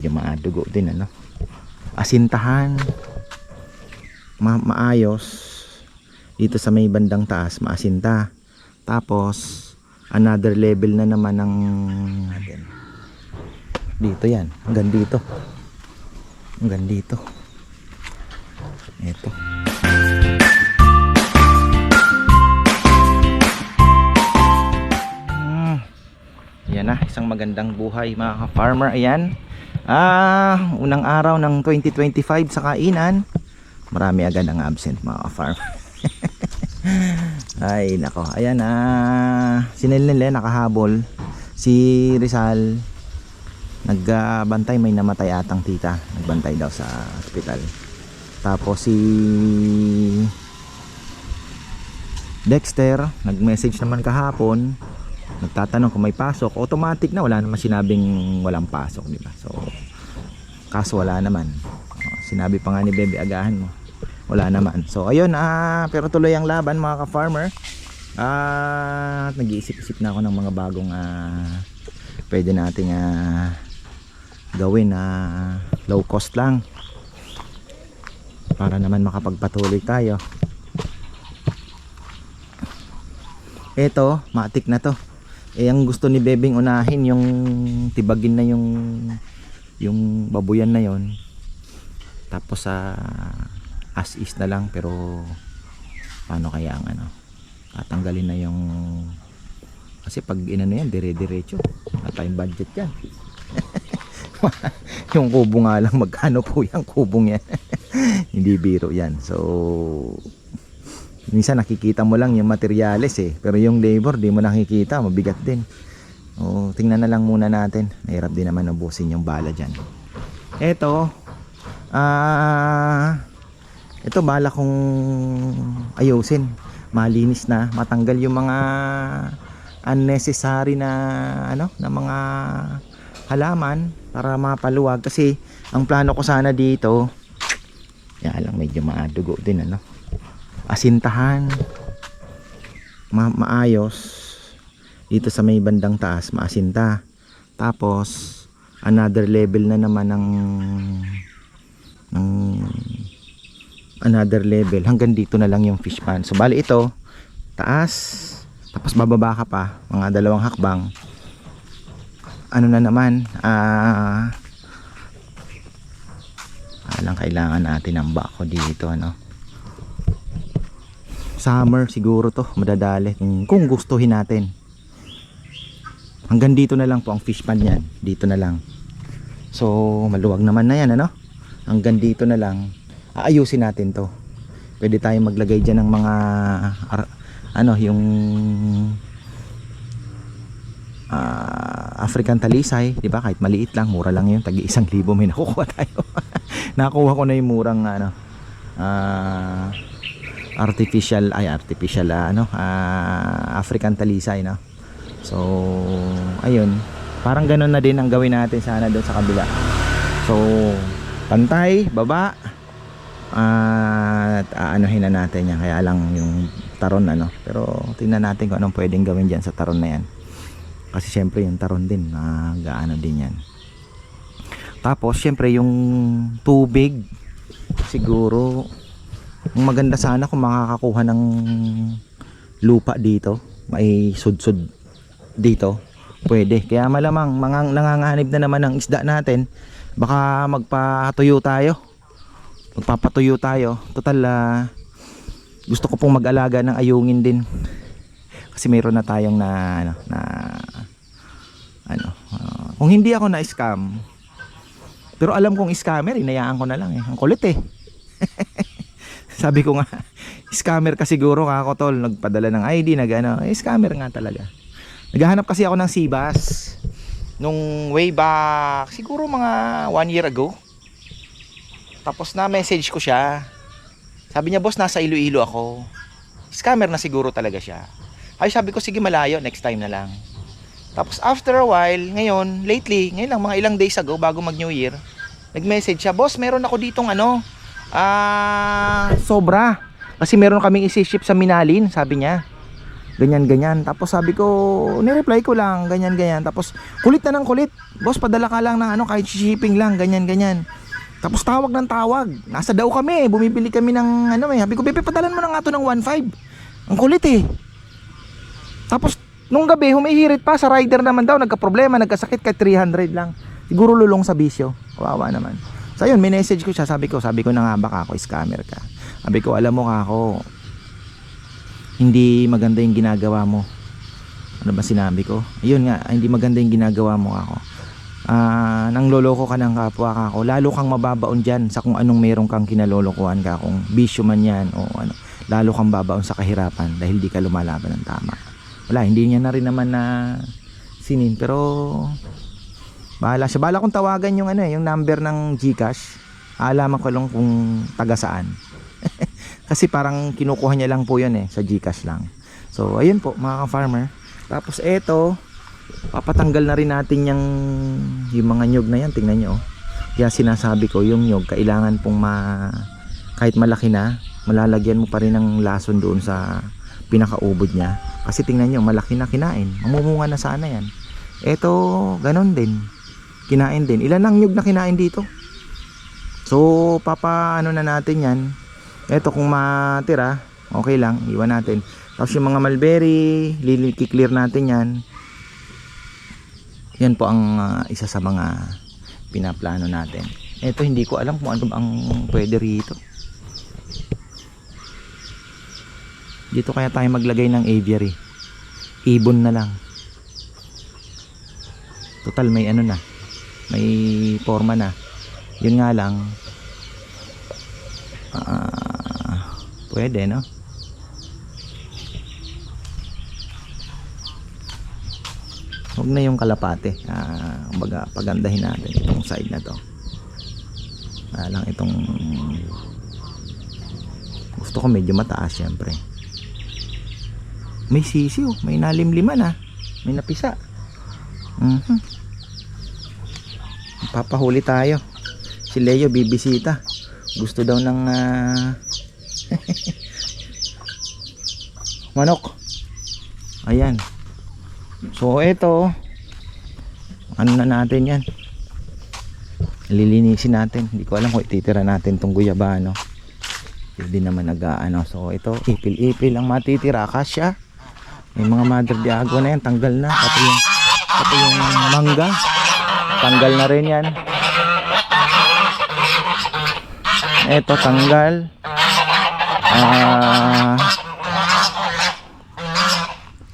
Yung maadugo din ano. Asintahan. Ma maayos. Dito sa may bandang taas, maasinta. Tapos another level na naman ng. Dito yan, hanggang dito. Hanggang dito. Ito. Hmm. Yan na, isang magandang buhay mga ka-farmer. Ayan. Ah, unang araw ng 2025 sa kainan. Marami agad ang absent mga ka-farmer. Ay, nako. Ayan ah, sinilnile nakahabol. Si Rizal nagbantay may namatay atang tita. Nagbantay daw sa ospital. Tapos si Dexter nag-message naman kahapon nagtatanong kung may pasok automatic na wala naman sinabing walang pasok di ba? So kaso wala naman. Oh, sinabi pa nga ni Bebe agahan mo. Wala naman. So ayun ah pero tuloy ang laban mga ka-farmer. At nag-iisip-isip na ako ng mga bagong ah, pwede nating ah, gawin na low cost lang. Para naman makapagpatuloy tayo. Eto matik na to eh ang gusto ni Bebing unahin yung tibagin na yung yung babuyan na yon. Tapos sa as is na lang pero paano kaya ang ano? Tatanggalin na yung kasi pag inano yan dire diretso at tayong budget yan. Yung kubo nga lang magkano po yung kubong yan? Hindi biro yan. So minsan nakikita mo lang yung materyales eh pero yung labor di mo nakikita mabigat din. O tingnan na lang muna natin. Mahirap din naman ubusin yung bala dyan. Eto ah ito bala kong ayusin. Malinis na. Matanggal yung mga unnecessary na ano na mga halaman para mapaluwag. Kasi ang plano ko sana dito yan lang medyo maadugo din ano asintahan. Ma maayos. Dito sa may bandang taas maasinta. Tapos another level na naman ng ng another level. Hanggang dito na lang yung fish pan so bali ito taas. Tapos bababa ka pa. Mga dalawang hakbang. Ano na naman ah alang kailangan natin ng bako dito ano summer siguro to. Madadali. Kung, gustuhin natin. Hanggang dito na lang po ang fish pan yan dito na lang. So maluwag naman na yan ano? Hanggang dito na lang. Aayusin natin to. Pwede tayong maglagay dyan ng mga ano yung ah, African talisay di ba? Kahit maliit lang mura lang yun. Tagi isang libo may nakukuha tayo. Nakuha ko na yung murang ano ah, artificial ay artificial ah, ano ah, African talisay no? So ayun. Parang ganun na din ang gawin natin sana doon sa kabila. So pantay baba at aanuhin na natin yan. Kaya lang yung taron ano. Pero tingnan natin kung anong pwedeng gawin dyan sa taron na yan. Kasi syempre yung taron din ah, gaano din yan. Tapos syempre yung tubig siguro maganda sana kung makakakuha ng lupa dito. May sudsud dito. Pwede. Kaya malamang mga nanganganib na naman ng isda natin. Baka magpatuyo tayo. Magpapatuyo tayo. Total ah, gusto ko pong mag-alaga ng ayungin din. Kasi meron na tayong na ano na ano ah, kung hindi ako na scam pero alam kong scammer inayaan ko na lang eh. Ang kulit eh sabi ko nga scammer ka siguro ka ako tol. Nagpadala ng ID nag ano eh, scammer nga talaga. Naghahanap kasi ako ng Sibas nung way back siguro mga one year ago. Tapos na message ko siya. Sabi niya boss nasa Iloilo ako. Scammer na siguro talaga siya. Ay sabi ko sige malayo. Next time na lang. Tapos after a while ngayon lately ngayon lang mga ilang days ago bago mag new year nag message siya boss meron ako ditong ano ah sobra. Kasi meron kaming isi-ship sa Minalin sabi niya. Ganyan ganyan. Tapos sabi ko ni-reply ko lang ganyan ganyan. Tapos kulit na ng kulit. Boss padala ka lang ng ano kahit shipping lang ganyan ganyan. Tapos tawag ng tawag. Nasa daw kami bumibili kami ng ano eh. Sabi ko Bebe padalan mo na nga to ng 1.5 ang kulit eh. Tapos nung gabi humihirit pa. Sa rider naman daw nagka-problema nagkasakit kay 300 lang. Siguro lulong sa bisyo. Kawawa naman so ayun may message ko siya. Sabi ko sabi ko na nga baka ako scammer ka. Sabi ko alam mo ka ako hindi maganda yung ginagawa mo. Ano ba sinabi ko? Ayun nga hindi maganda yung ginagawa mo ako. Ah nang loloko ka ng kapwa ka ako. Lalo kang mababaon dyan sa kung anong meron kang kinalolokohan ka kung bisyo man yan o ano. Lalo kang babaon sa kahirapan dahil di ka lumalaban ng tama. Wala hindi niya na rin naman na sinin. Pero bahala siya. Bahala kong tawagan yung ano eh yung number ng Gcash. Alaman ko lang kung taga saan. Kasi parang kinukuha niya lang po yun eh sa Gcash lang. So ayun po mga ka-farmer. Tapos eto papatanggal na rin natin yung yung mga nyog na yan. Tingnan nyo oh. kaya sinasabi ko yung nyog kailangan pong ma kahit malaki na malalagyan mo pa rin ng lason doon sa pinakaubod niya. Kasi tingnan nyo malaki na kinain. Mamumunga na sana yan. Eto ganon din kinain din. Ilan ang nyog na kinain dito? So papa ano na natin yan? Eto kung matira okay lang iwan natin. Tapos yung mga mulberry clear natin yan. Yan po ang ah, isa sa mga pinaplano natin. Eto hindi ko alam kung ano ang pwede rito. Dito kaya tayo maglagay ng aviary. Ibon na lang. Total may ano na may forma na. Yun nga lang. Ah, pwede no? Huwag na yung kalapate. Ah, kumbaga pagandahin natin itong side na to. Ah, lang itong gusto ko medyo mataas syempre. May sisi oh may nalimliman ah. May napisa. Mhm papahuli tayo. Si Leo bibisita. Gusto daw ng ah, manok. Ayan. So eto ano na natin yan? Lilinisin natin. Hindi ko alam kung ititira natin tong guyabano. Hindi naman nag ano so ito ipil ipil ang matitira. Kasya may mga mother de agua na yan. Tanggal na. Pati yung, pati yung mangga tanggal na rin yan. Eto tanggal. Ah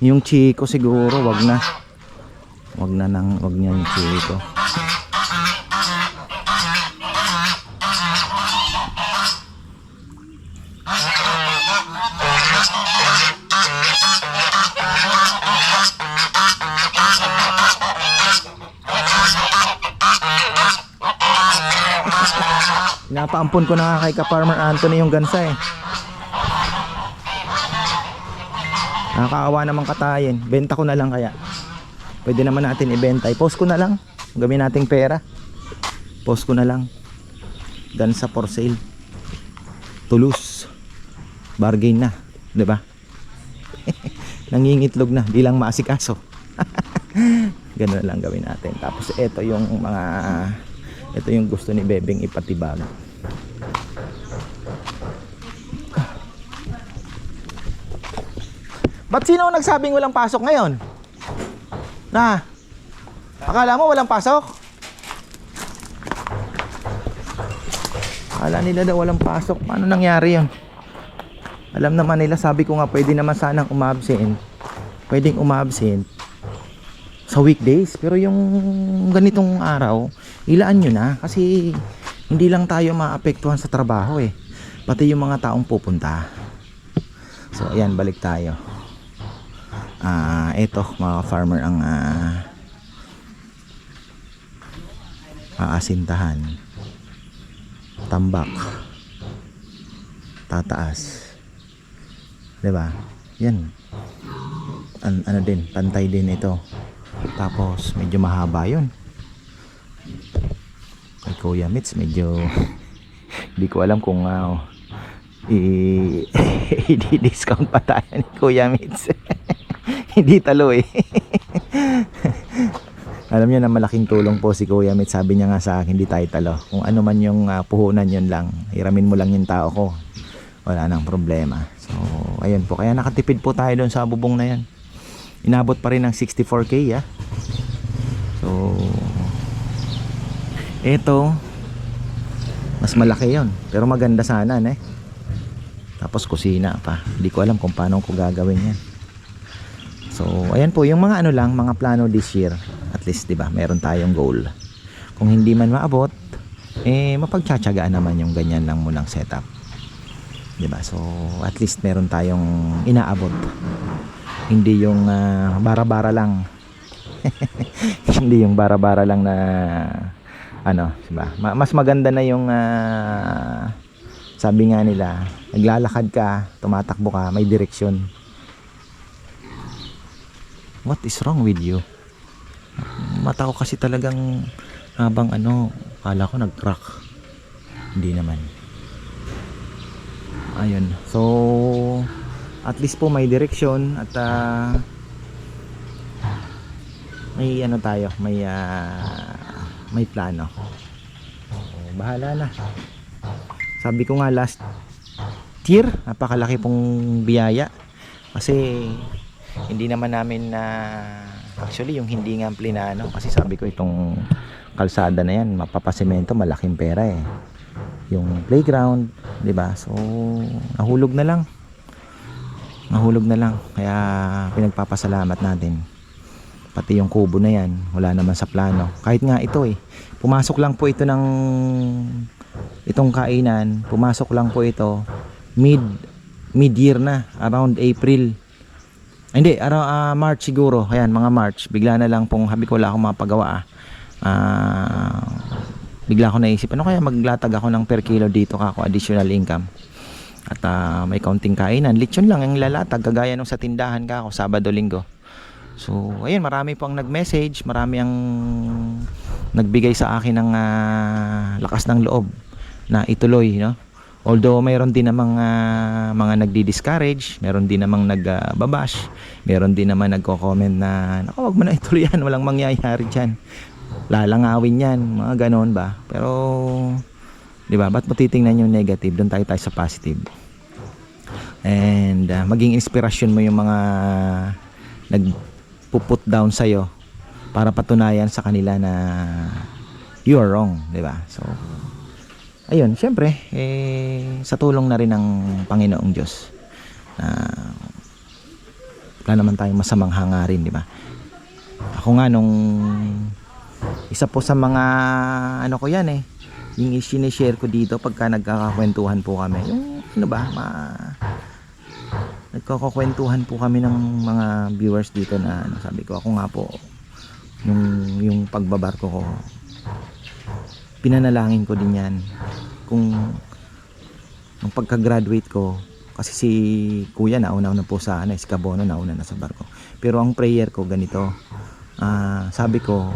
yung chiko siguro wag na. Wag na nang wag niya yung chiko Napaampon ko na nga kay ka-Farmer Anthony yung gansa eh. Nakakaawa naman katayin. Benta ko na lang kaya. Pwede naman natin ibenta. I-post ko na lang. Gawin nating pera. Post ko na lang. Gansa for sale. Tulus. Bargain na. ba? Nangingitlog na. Di lang maasikaso. Ganun lang gawin natin. Tapos ito yung mga ito yung gusto ni Bebeng ipatibag. Ba't sino nagsabing walang pasok ngayon? Na? Akala mo walang pasok? Akala nila daw walang pasok. Paano nangyari yun? Alam naman nila, sabi ko nga pwede naman sanang umabsent. Pwedeng umabsent sa weekdays. Pero yung ganitong araw, ilaan nyo na. Kasi hindi lang tayo maapektuhan sa trabaho eh. Pati yung mga taong pupunta. So ayan, balik tayo. Ah, ito mga farmer ang ah, aasintahan. Tambak. Tataas. 'Di ba? Yan. An ano din, pantay din ito. Tapos medyo mahaba 'yon. Kay Kuya Mitz medyo hindi ko alam kung uh, i-discount pa tayo ni Kuya Mitz. Hindi talo eh. Alam niyo na malaking tulong po si Kuya Mit. Sabi niya nga sa akin, hindi tayo talo. Kung ano man yung ah, puhunan yun lang. Hiramin mo lang yung tao ko. Wala nang problema. So, ayun po. Kaya nakatipid po tayo doon sa bubong na yan. Inabot pa rin ng 64k ah. So, ito, mas malaki yon Pero maganda sana, eh. Tapos kusina pa. Hindi ko alam kung paano ko gagawin yan. So, ayan po, yung mga ano lang, mga plano this year. At least, di ba, meron tayong goal. Kung hindi man maabot, eh, mapagtsatsagaan naman yung ganyan lang munang setup. Di ba? So, at least meron tayong inaabot. Hindi yung ah, bara-bara lang. hindi yung bara-bara lang na ano, di ba? Ma- mas maganda na yung ah, sabi nga nila, naglalakad ka, tumatakbo ka, may direksyon. What is wrong with you? Mata ko kasi talagang habang ano, kala ko nag-crack. Hindi naman. Ayun. So, at least po may direksyon at ah, may ano tayo, may ah, may plano. Bahala na. Sabi ko nga last year, napakalaki pong biyaya. Kasi hindi naman namin na actually yung hindi nga plinano kasi sabi ko itong kalsada na yan mapapasemento malaking pera eh. Yung playground di ba? So nahulog na lang. Nahulog na lang. Kaya pinagpapasalamat natin. Pati yung kubo na yan wala naman sa plano. Kahit nga ito eh. Pumasok lang po ito ng itong kainan. Pumasok lang po ito mid mid year na around April hindi, araw ah, March siguro. Ayan, mga March. Bigla na lang pong habi ko wala akong mapagawa. Ah, Ah, bigla ko naisip, ano kaya maglatag ako ng per kilo dito kako additional income. At ah, may kaunting kainan. Lechon lang ang lalatag kagaya nung sa tindahan kako Sabado Linggo. So, ayun, marami pang nag-message, marami ang nagbigay sa akin ng ah, lakas ng loob na ituloy, no? Although mayroon din namang ah, mga nagdi-discourage, mayroon din namang nagbabash, mayroon din naman nagko-comment na, "Nako, wag mo na ituloy yan, walang mangyayari diyan." Lalangawin yan, mga ganon ba? Pero 'di ba? Ba't mo titingnan yung negative? Doon tayo tayo sa positive. And ah, maging inspirasyon mo yung mga nagpuput down sa para patunayan sa kanila na you are wrong, 'di ba? So ayun, syempre, eh, sa tulong na rin ng Panginoong Diyos. Na wala naman tayong masamang hangarin, di ba? Ako nga nung isa po sa mga ano ko yan eh, yung sinishare ko dito pagka nagkakakwentuhan po kami. Yung ano ba, ma nagkakakwentuhan po kami ng mga viewers dito na ano, sabi ko ako nga po yung yung pagbabarko ko pinanalangin ko din yan. Kung nung pagka-graduate ko kasi si kuya nauna na po sa ano, si Cabono nauna na sa barko. Pero ang prayer ko ganito ah, sabi ko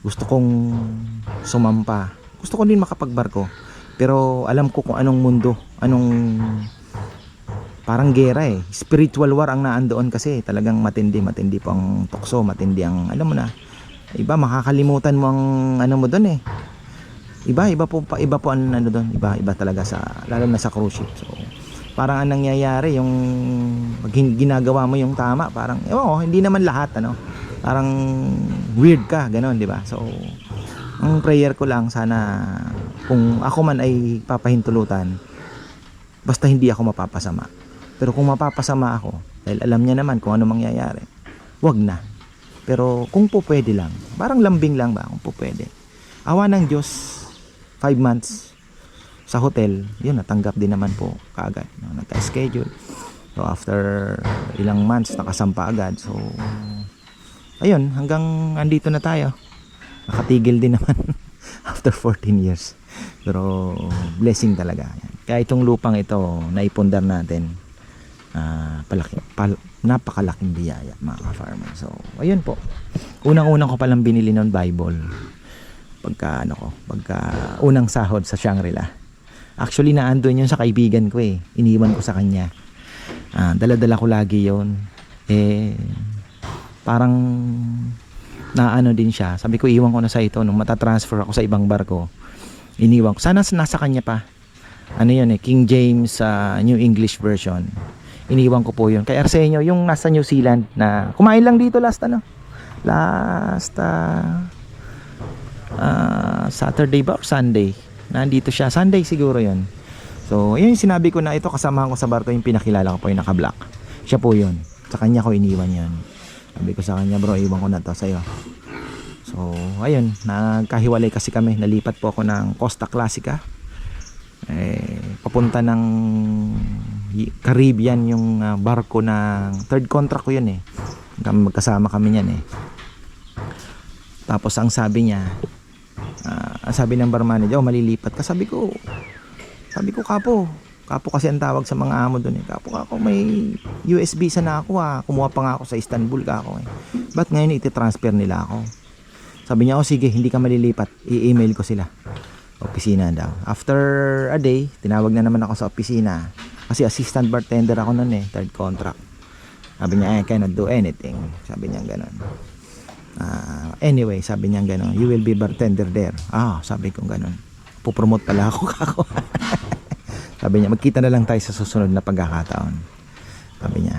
gusto kong sumampa. Gusto ko din makapagbarko. Pero alam ko kung anong mundo anong parang gera eh. Spiritual war ang naandoon kasi. Talagang matindi matindi po ang tukso matindi ang alam mo na iba makakalimutan mo ang ano mo doon eh iba iba po pa iba po ang ano doon iba iba talaga sa lalo na sa cruise ship. So parang ang nangyayari yung pag ginagawa mo yung tama parang ewan ko hindi naman lahat ano. Parang weird ka ganon di ba? So ang prayer ko lang sana kung ako man ay papahintulutan basta hindi ako mapapasama. Pero kung mapapasama ako dahil alam niya naman kung ano mangyayari wag na. Pero kung po pwede lang parang lambing lang ba kung po pwede. Awa ng Diyos 5 months sa hotel, yun, natanggap din naman po kaagad. No? Nagka-schedule. So, after ilang months, nakasampa agad. So, ayun, hanggang andito na tayo. Nakatigil din naman after 14 years. Pero, blessing talaga. Kaya itong lupang ito, naipundar natin, ah, palaki, pal, napakalaking biyaya, mga ka-farmer. So, ayun po. Unang-unang ko palang binili ng Bible pagka ano ko, pagka unang sahod sa Shangri-La. Actually naandun yun sa kaibigan ko eh. Iniwan ko sa kanya. Ah, dala-dala ko lagi yon eh parang naano din siya. Sabi ko iwan ko na sa ito nung matatransfer ako sa ibang barko. Iniwan ko. Sana nasa kanya pa. Ano yun eh, King James ah, New English version. Iniwan ko po yun. Kay Arsenio, yung nasa New Zealand na kumain lang dito last ano. Last ah, ah, Saturday ba or Sunday? Nandito siya. Sunday siguro yun. So, yun sinabi ko na ito kasama ko sa barko yung pinakilala ko po yung naka-black. Siya po yun. Sa kanya ko iniwan yun. Sabi ko sa kanya, bro, iwan ko na to sa'yo. So, ayun, nagkahiwalay kasi kami. Nalipat po ako ng Costa Classica. Eh, papunta ng Caribbean yung ah, barko ng third contract ko yun eh. Magkasama kami niyan eh. Tapos ang sabi niya, ang sabi ng bar manager, oh, malilipat ka. Sabi ko, sabi ko, kapo, kapo kasi ang tawag sa mga amo doon eh. Kapo ako, may US visa na ako ah. Kumuha pa nga ako sa Istanbul ka ako eh. Ba't ngayon iti-transfer nila ako? Sabi niya, oh sige, hindi ka malilipat. I-email ko sila. Opisina daw. After a day, tinawag na naman ako sa opisina. Kasi assistant bartender ako noon eh, third contract. Sabi niya, I cannot do anything. Sabi niya ganun. Ah, anyway, sabi niya ganun, you will be bartender there. Ah, sabi ko ganun. Pupromote pala ako kako. sabi niya, magkita na lang tayo sa susunod na pagkakataon. Sabi niya,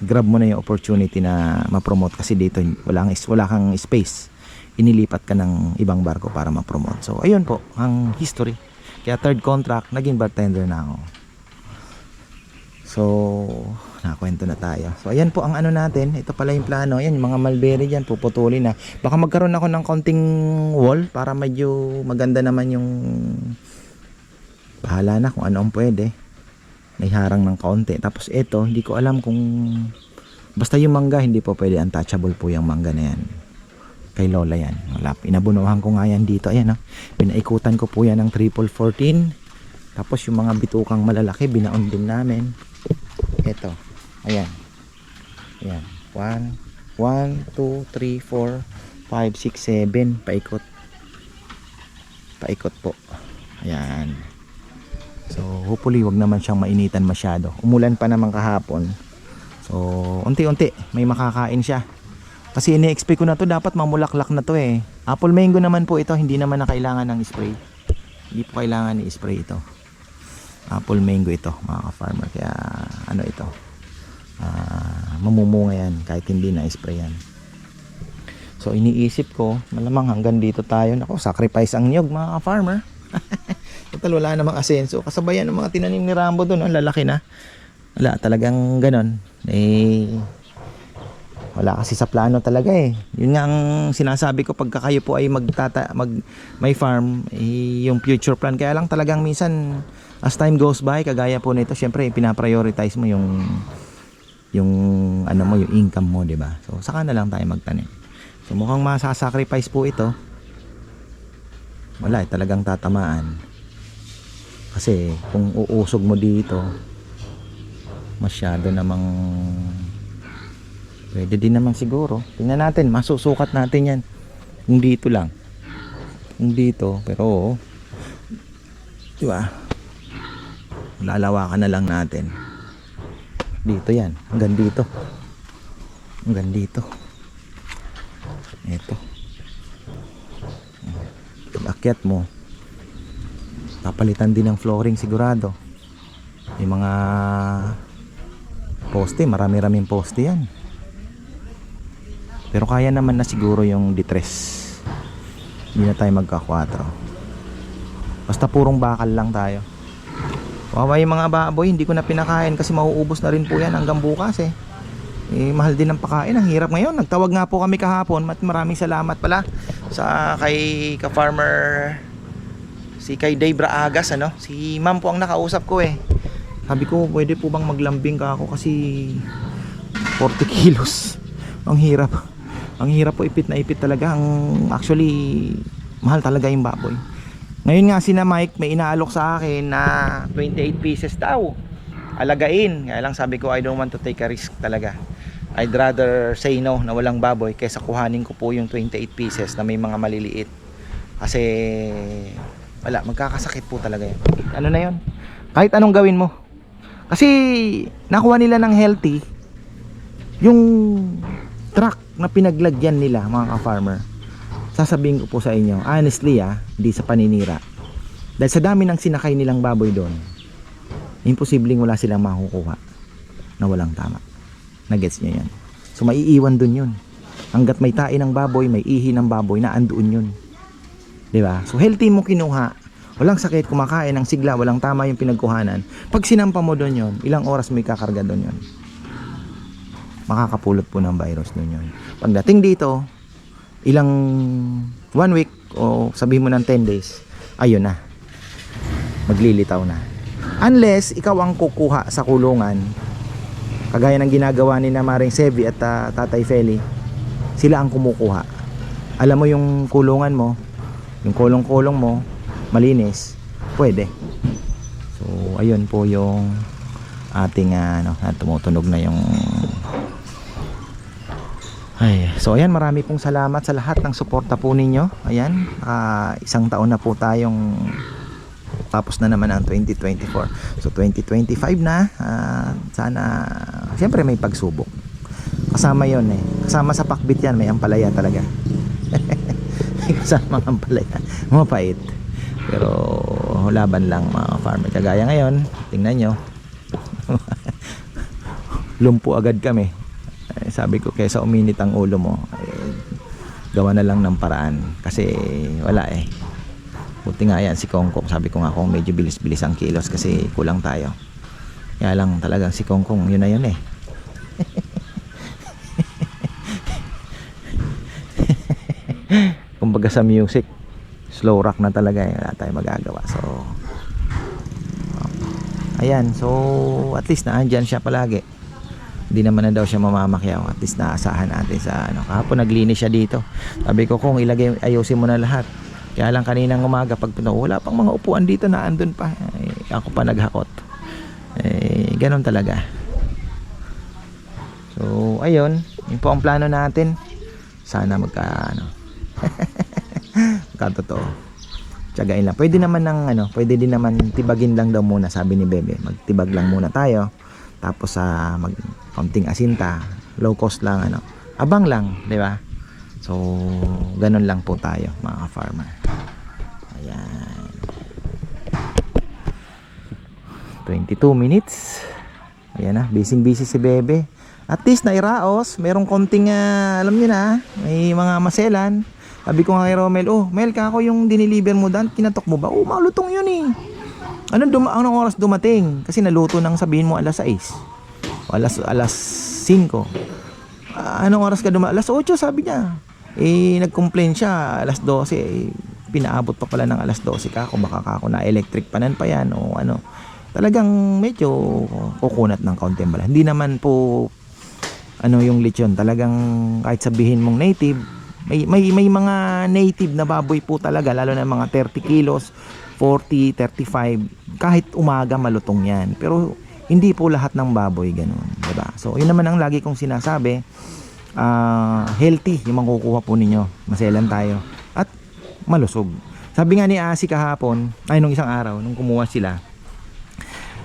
grab mo na yung opportunity na ma-promote kasi dito wala, wala kang space. Inilipat ka ng ibang barko para ma-promote. So, ayun po, ang history. Kaya third contract, naging bartender na ako. So, nakakwento na tayo. So, ayan po ang ano natin. Ito pala yung plano. Ayan, yung mga mulberry dyan, puputulin na. Baka magkaroon ako ng konting wall para medyo maganda naman yung bahala na kung ano ang pwede. May harang ng kaunti. Tapos ito, hindi ko alam kung basta yung mangga, hindi po pwede untouchable po yung mangga na yan. Kay Lola yan. Wala, pinabunuhan ko nga yan dito. Ayan, oh. Pinaikutan ko po yan ng triple 14. Tapos yung mga bitukang malalaki, binaon din namin. Ito. Ayan. Ayan. 1, 1, 2, 3, 4, 5, 6, 7. Paikot. Paikot po. Ayan. So, hopefully, wag naman siyang mainitan masyado. Umulan pa naman kahapon. So, unti-unti, may makakain siya. Kasi ini-expect ko na to, dapat mamulaklak na to eh. Apple mango naman po ito, hindi naman na kailangan ng spray. Hindi po kailangan i-spray ito. Apple mango ito, mga ka-farmer. Kaya, ano ito, ah, mamumunga yan kahit hindi na spray yan. So, iniisip ko, malamang hanggang dito tayo. Nako, sacrifice ang niyog, mga ka-farmer. Total, wala namang asenso. Kasabayan ng mga tinanim ni Rambo doon, ang lalaki na. Wala, talagang ganon. Eh, wala kasi sa plano talaga eh. Yun nga ang sinasabi ko pagka kayo po ay magtata mag may farm, eh, yung future plan kaya lang talagang minsan as time goes by kagaya po nito, syempre pinaprioritize mo yung yung ano mo, yung income mo, 'di ba? So saka na lang tayo magtanim. So mukhang masasacrifice po ito. Wala eh, talagang tatamaan. Kasi kung uusog mo dito, masyado namang Pwede din naman siguro. Tingnan natin, masusukat natin yan. Kung dito lang. Kung dito, pero. Di ba? Lalawakan na lang natin. Dito yan. Hanggang dito. Hanggang dito. Ito. Pag akyat mo, papalitan din ng flooring sigurado. Yung mga poste, marami-raming poste yan. Pero kaya naman na siguro yung distress. Hindi na tayo magka-4. Basta purong bakal lang tayo. Wawa yung mga baboy, hindi ko na pinakain kasi mauubos na rin po yan hanggang bukas eh. Eh, mahal din ang pakain. Ang hirap ngayon. Nagtawag nga po kami kahapon. Mat maraming salamat pala sa kay ka-farmer si kay Dave Braagas ano. Si ma'am po ang nakausap ko eh. Sabi ko, pwede po bang maglambing ka ako kasi 40 kilos. Ang hirap. Ang hirap po ipit na ipit talaga. Ang actually mahal talaga yung baboy. Ngayon nga si na Mike may inaalok sa akin na 28 pieces daw. Alagain. Kaya lang sabi ko I don't want to take a risk talaga. I'd rather say no na walang baboy kaysa kuhanin ko po yung 28 pieces na may mga maliliit. Kasi wala, magkakasakit po talaga yun. Ano na yun? Kahit anong gawin mo. Kasi nakuha nila ng healthy, yung truck na pinaglagyan nila mga ka-farmer sasabihin ko po sa inyo honestly ah hindi sa paninira. Dahil sa dami ng sinakay nilang baboy doon imposibleng wala silang makukuha na walang tama. Nagets nyo yan so maiiwan dun yun. Hanggat may tae ng baboy may ihi ng baboy na andoon yun. Ba? So healthy mo kinuha. Walang sakit kumakain ng sigla walang tama yung pinagkuhanan. Pag sinampa mo doon yun ilang oras may kakarga doon yun? Makakapulot po ng virus doon yun. Pagdating dito ilang one week o sabihin mo ng 10 days ayun na. Maglilitaw na. Unless ikaw ang kukuha sa kulungan kagaya ng ginagawa ni na Maring Sevi at ah, Tatay Feli sila ang kumukuha. Alam mo yung kulungan mo yung kulong-kulong mo malinis pwede. So ayun po yung ating ah, ano na tumutunog na yung ay, so ayan, marami pong salamat sa lahat ng suporta po ninyo. Ayan, ah, isang taon na po tayong tapos na naman ang 2024. So 2025 na, ah, sana siyempre may pagsubok. Kasama 'yon eh. Kasama sa pakbit 'yan, may ampalaya talaga. May Kasama ang ampalaya. Mapait. Pero laban lang mga farmer. Kagaya ngayon, tingnan nyo. Lumpo agad kami. Sabi ko kaysa uminit ang ulo mo eh, gawa na lang ng paraan. Kasi wala eh. Buti nga yan si Kongkong sabi ko nga kung medyo bilis-bilis ang kilos kasi kulang tayo. Kaya lang talagang si Kongkong yun na yun eh. Kumbaga sa music slow rock na talaga eh. Wala tayong magagawa. So ayan. So at least naandyan siya palagi hindi naman na daw siya mamamakyaw. At least naasahan natin sa ano. Kahapon naglinis siya dito. Sabi ko kung ilagay ayusin mo na lahat. Kaya lang kaninang umaga pag wala pang mga upuan dito na andun pa. Eh, ako pa naghakot. Eh ganun talaga. So ayun. Yun po ang plano natin. Sana magka ano magkatotoo. Tiyagain lang. Pwede naman ng ano pwede din naman tibagin lang daw muna sabi ni Bebe. Magtibag lang muna tayo. Tapos sa mag konting asinta. Low cost lang ano. Abang lang di ba? So ganun lang po tayo mga farmer ayan. 22 minutes. Ayan na busy busy si Bebe. At least nairaos merong konting ah, alam niyo na may mga maselan. Sabi ko kay Romel oh Mel kako yung diniliver mo dan kinatok mo ba? Oh malutong yun eh. Anong, duma- anong oras dumating? Kasi naluto nang sabihin mo alas 6. Alas, alas 5. Ah, anong oras ka dumating? Alas 8 sabi niya. Eh, nag-complain siya. Alas 12. Eh, pinaabot pa pala ng alas 12 ka ako. Baka kako na electric panan pa yan o ano. Talagang medyo kukunat ng kaunti bala. Hindi naman po ano yung lechon. Talagang kahit sabihin mong native, may, may, may mga native na baboy po talaga. Lalo na mga 30 kilos 40, 35, kahit umaga malutong yan. Pero hindi po lahat ng baboy ganun, 'di ba? So, yun naman ang lagi kong sinasabi. ah healthy yung makukuha po ninyo. Maselan tayo at malusog. Sabi nga ni Asi kahapon, ay nung isang araw nung kumuha sila,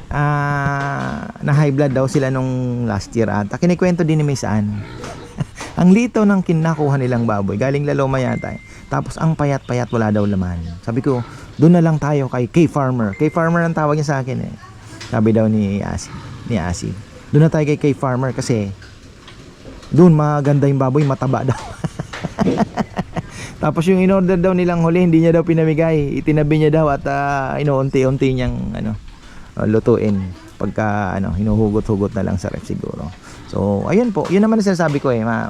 ah na high blood daw sila nung last year at kinikwento din ni Miss Ann. ang lito ng kinakuha nilang baboy, galing Laloma yata. eh. Tapos ang payat-payat wala daw laman. Sabi ko, doon na lang tayo kay K-Farmer. K-Farmer ang tawag niya sa akin eh. Sabi daw ni Asi. Ni Asi. Doon na tayo kay K-Farmer kasi doon maganda yung baboy, mataba daw. Tapos yung in-order daw nilang huli, hindi niya daw pinamigay. Itinabi niya daw at uh, inuunti-unti niyang ano, uh, lutuin. Pagka ano, hinuhugot-hugot na lang sa ref siguro. So, ayun po. Yun naman ang sinasabi ko eh. Ma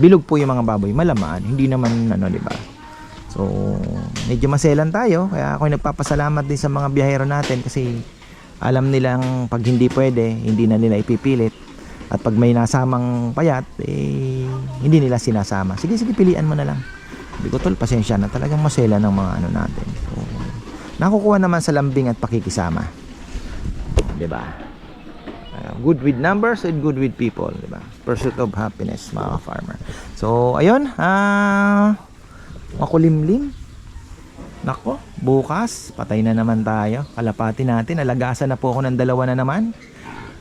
bilog po yung mga baboy. Malamaan. Hindi naman ano, di ba? So, medyo maselan tayo. Kaya ako nagpapasalamat din sa mga biyahero natin kasi alam nilang pag hindi pwede, hindi na nila ipipilit. At pag may nasamang payat, eh, hindi nila sinasama. Sige, sige, pilian mo na lang. Sabi ko, tol, pasensya na. Talagang masela ng mga ano natin. So, nakukuha naman sa lambing at pakikisama. ba? Uh, good with numbers and good with people, 'di ba? Pursuit of happiness, mga farmer. So, ayun, ah makulimlim. Nako, bukas patay na naman tayo. Kalapati natin, alagasan na po ako ng dalawa na naman.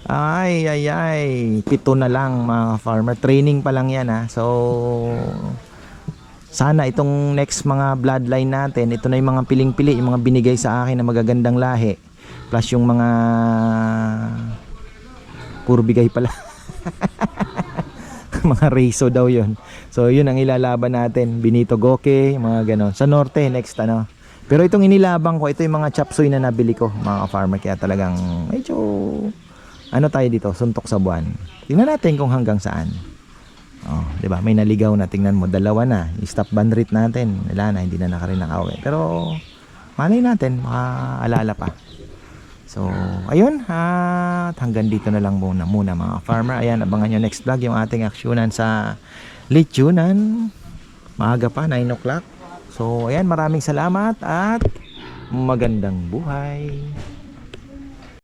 Ay, ay, ay. Pito na lang mga farmer. Training pa lang yan ha. So, sana itong next mga bloodline natin, ito na yung mga piling-pili, yung mga binigay sa akin na magagandang lahi. Plus yung mga puro bigay pala. mga reso daw yun. So yun ang ilalaban natin. Benito Goke, mga ganon. Sa norte, next ano. Pero itong inilabang ko, ito yung mga chapsuy na nabili ko, mga farmer. Kaya talagang medyo, ano tayo dito, suntok sa buwan. Tingnan natin kung hanggang saan. Oh, 'di ba? May naligaw na tingnan mo, dalawa na. I-stop band rate natin. Wala na, hindi na nakarin nakauwi. Pero malay natin, makaalala pa. So, ayun, at hanggang dito na lang muna, muna mga farmer. Ayan, abangan nyo next vlog yung ating aksyonan sa lechonan. Maaga pa, 9 o'clock. So, ayan, maraming salamat at magandang buhay.